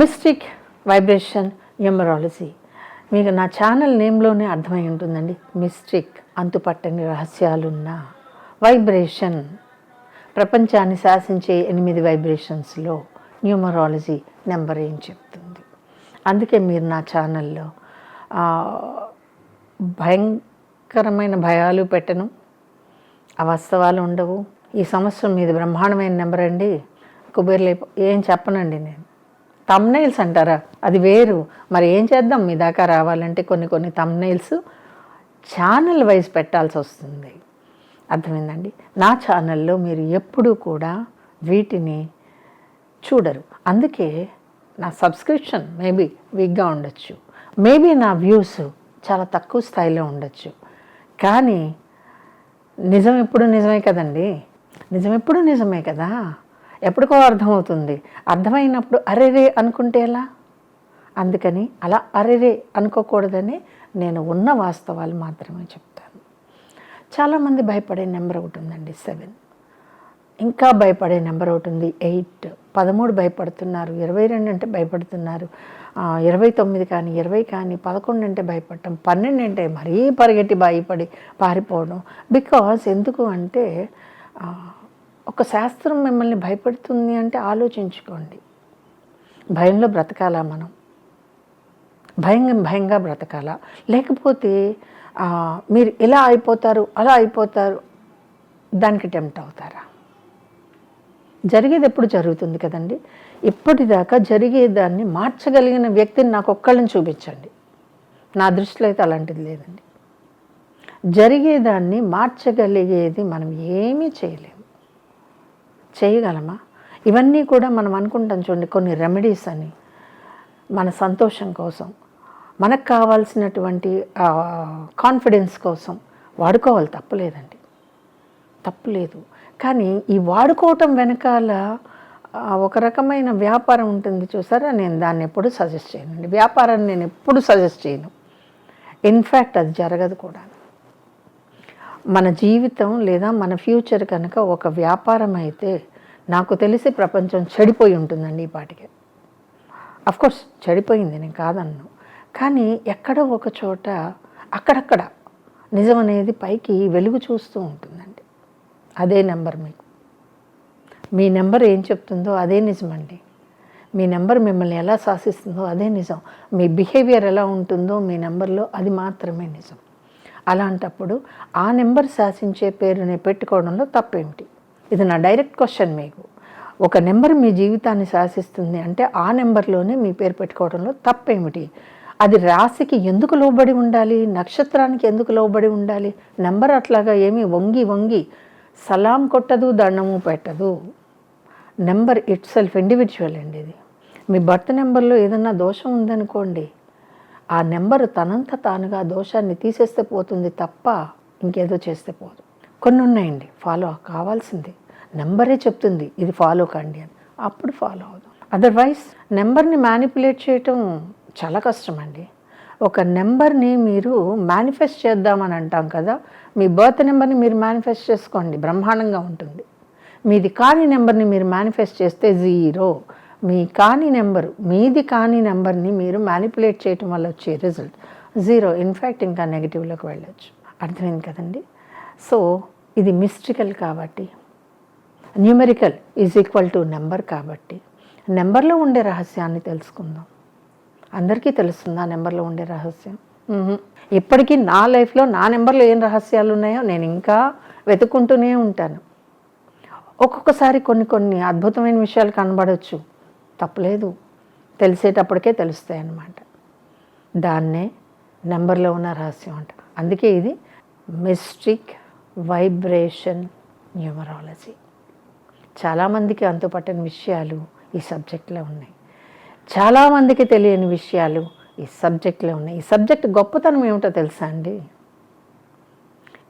Mystic vibration numerology మీకు నా channel నేమ్లోనే అర్థమై ఉంటుందండి. మిస్టిక్ అంతుపట్టని రహస్యాలున్న వైబ్రేషన్ ప్రపంచాన్ని శాసించే ఎనిమిది వైబ్రేషన్స్లో న్యూమరాలజీ నెంబర్ ఏం చెప్తుంది. అందుకే మీరు నా ఛానల్లో భయంకరమైన భయాలు పెట్టను. అవాస్తవాలు ఉండవు. ఈ సంవత్సరం మీది బ్రహ్మాండమైన నెంబర్ అండి. కుబేర్లే ఏం చెప్పనండి నేను. తమ్నైల్స్ అంటారా? అది వేరు. మరి ఏం చేద్దాం? మీ దాకా రావాలంటే కొన్ని కొన్ని తమ్నైల్స్ ఛానల్ వైజ్ పెట్టాల్సి వస్తుంది. అర్థమైందండి? నా ఛానల్లో మీరు ఎప్పుడూ కూడా వీటిని చూడరు. అందుకే నా సబ్స్క్రిప్షన్ మేబీ వీక్గా ఉండొచ్చు. మేబీ నా వ్యూస్ చాలా తక్కువ స్థాయిలో ఉండొచ్చు. కానీ నిజం ఎప్పుడు నిజమే కదండి? నిజం ఎప్పుడు నిజమే కదా? ఎప్పటికో అర్థమవుతుంది. అర్థమైనప్పుడు అరెరే అనుకుంటే ఎలా? అందుకని అలా అరెరే అనుకోకూడదని నేను ఉన్న వాస్తవాలు మాత్రమే చెప్తాను. చాలామంది భయపడే నెంబర్ ఒకటి ఉందండి సెవెన్. ఇంకా భయపడే నెంబర్ ఒకటి ఉంది ఎయిట్. పదమూడు భయపడుతున్నారు ఇరవై రెండు అంటే భయపడుతున్నారు. ఇరవై తొమ్మిది కానీ ఇరవై కానీ పదకొండు అంటే భయపడటం పన్నెండు అంటే మరీ పరిగెట్టి భయపడి పారిపోవడం. బికాస్ ఎందుకు అంటే ఒక శాస్త్రం మిమ్మల్ని భయపెడుతుంది అంటే ఆలోచించుకోండి. భయంలో బ్రతకాలా మనం? భయంగా భయంగా బ్రతకాలా? లేకపోతే మీరు ఇలా అయిపోతారు అలా అయిపోతారు దానికి టెంప్ట్ అవుతారా? జరిగేది ఎప్పుడు జరుగుతుంది కదండి? ఇప్పటిదాకా జరిగేదాన్ని మార్చగలిగిన వ్యక్తిని నాకు ఒక్కళ్ళని చూపించండి. నా దృష్టిలో అయితే అలాంటిది లేదండి. జరిగేదాన్ని మార్చగలిగేది మనం ఏమీ చేయలేము. చేయగలమా? ఇవన్నీ కూడా మనం అనుకుంటాం చూడండి కొన్ని రెమెడీస్ అని. మన సంతోషం కోసం. మనకు కావాల్సినటువంటి కాన్ఫిడెన్స్ కోసం. వాడుకోవాలి తప్పలేదండి. తప్పులేదు. కానీ ఈ వాడుకోవటం వెనకాల ఒక రకమైన వ్యాపారం ఉంటుంది చూసారా? నేను దాన్ని ఎప్పుడు సజెస్ట్ చేయను వ్యాపారాన్ని నేను ఎప్పుడు సజెస్ట్ చేయను. ఇన్ఫ్యాక్ట్ అది జరగదు కూడా మన జీవితం లేదా మన ఫ్యూచర్ కనుక ఒక వ్యాపారం అయితే నాకు తెలిసి ప్రపంచం చెడిపోయి ఉంటుందండి ఈ పాటికి. కోర్స్ చెడిపోయింది నేను కాదన్ను. కానీ ఎక్కడో ఒక చోట అక్కడక్కడ నిజం అనేది పైకి వెలుగు చూస్తూ ఉంటుందండి. అదే నెంబర్ మీకు. మీ నెంబర్ ఏం చెప్తుందో అదే నిజమండి. మీ నెంబర్ మిమ్మల్ని ఎలా శాసిస్తుందో అదే నిజం. మీ బిహేవియర్ ఎలా ఉంటుందో మీ నెంబర్లో అది మాత్రమే నిజం. అలాంటప్పుడు ఆ నెంబర్ శాసించే పేరుని పెట్టుకోవడంలో తప్పేమిటి? ఇది నా డైరెక్ట్ క్వశ్చన్ మీకు. ఒక నెంబర్ మీ జీవితాన్ని శాసిస్తుంది అంటే ఆ నెంబర్లోనే మీ పేరు పెట్టుకోవడంలో తప్పేమిటి? అది రాశికి ఎందుకు లోబడి ఉండాలి? నక్షత్రానికి ఎందుకు లోబడి ఉండాలి? నెంబర్ అట్లాగా ఏమీ వంగి వంగి సలాం కొట్టదు దండము పెట్టదు. నెంబర్ ఇట్ సెల్ఫ్ ఇండివిజువల్ అండి ఇది. మీ బర్త్ నెంబర్లో ఏదన్నా దోషం ఉందనుకోండి ఆ నెంబర్ తనంత తానుగా దోషాన్ని తీసేస్తే పోతుంది తప్ప ఇంకేదో చేస్తే పోదు. కొన్ని ఉన్నాయండి ఫాలో కావాల్సింది. నెంబరే చెప్తుంది ఇది ఫాలో కండి అని. అప్పుడు ఫాలో అవుదాం. అదర్వైజ్ నెంబర్ని మ్యానిపులేట్ చేయటం చాలా కష్టం అండి ఒక నెంబర్ని మీరు మేనిఫెస్ట్ చేద్దామని అంటాం కదా మీ బర్త్ నెంబర్ని మీరు మేనిఫెస్ట్ చేసుకోండి బ్రహ్మాండంగా ఉంటుంది. మీది కాని నెంబర్ని మీరు మేనిఫెస్ట్ చేస్తే జీరో మీ కాని నెంబరు మీది కాని నెంబర్ని మీరు మ్యానిపులేట్ చేయటం వల్ల వచ్చే రిజల్ట్ జీరో ఇన్ఫ్యాక్ట్ ఇంకా నెగిటివ్లోకి వెళ్ళొచ్చు. అర్థమైంది కదండి? సో ఇది మిస్టికల్ కాబట్టి numerical is equal to number కాబట్టి నెంబర్లో ఉండే రహస్యాన్ని తెలుసుకుందాం. అందరికీ తెలుస్తుంది ఆ నెంబర్లో ఉండే రహస్యం? ఇప్పటికీ నా లైఫ్లో నా నెంబర్లో ఏం రహస్యాలు ఉన్నాయో నేను ఇంకా వెతుక్కుంటూనే ఉంటాను. ఒక్కొక్కసారి కొన్ని కొన్ని అద్భుతమైన విషయాలు కనబడవచ్చు తప్పలేదు. తెలిసేటప్పటికే తెలుస్తాయి అన్నమాట. దాన్నే నెంబర్లో ఉన్న రహస్యం అంట. అందుకే ఇది మిస్టిక్ వైబ్రేషన్ న్యూమరాలజీ. చాలామందికి అంతుపట్టని విషయాలు ఈ సబ్జెక్ట్లో ఉన్నాయి. చాలామందికి తెలియని విషయాలు ఈ సబ్జెక్ట్లో ఉన్నాయి. ఈ సబ్జెక్ట్ గొప్పతనం ఏమిటో తెలుసా అండి?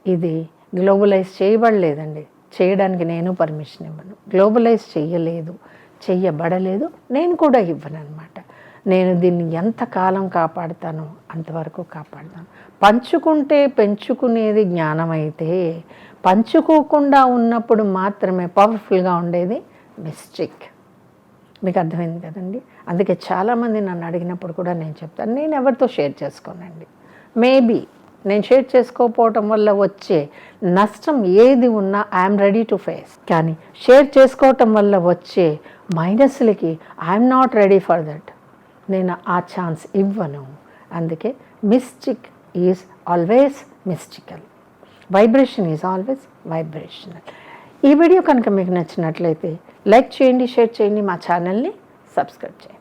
ఇది గ్లోబలైజ్ చేయబడలేదండి. చేయడానికి నేను పర్మిషన్ ఇవ్వను. గ్లోబలైజ్ చేయలేదు. చెయ్యబడలేదు. నేను కూడా ఇవ్వననమాట నేను దీన్ని ఎంతకాలం కాపాడుతానో అంతవరకు కాపాడుతాను. పంచుకుంటే పెంచుకునేది జ్ఞానం అయితే పంచుకోకుండా ఉన్నప్పుడు మాత్రమే పవర్ఫుల్గా ఉండేది మిస్టేక్. మీకు అర్థమైంది కదండి? అందుకే చాలామంది నన్ను అడిగినప్పుడు కూడా నేను చెప్తాను. నేను ఎవరితో షేర్ చేసుకోనండి. మేబీ నేను షేర్ చేసుకోకపోవటం వల్ల వచ్చే నష్టం ఏది ఉన్నా ఐఎమ్ రెడీ టు ఫేస్. కానీ షేర్ చేసుకోవటం వల్ల వచ్చే మైనస్లకి I'm not ready for that నేను ఆ ఛాన్స్ ఇవ్వను. అందుకే mystic is always mystical vibration is always vibrational ఈ వీడియో కనుక మీకు నచ్చినట్లయితే లైక్ చేయండి షేర్ చేయండి మా ఛానల్ని సబ్స్క్రైబ్ చేయండి.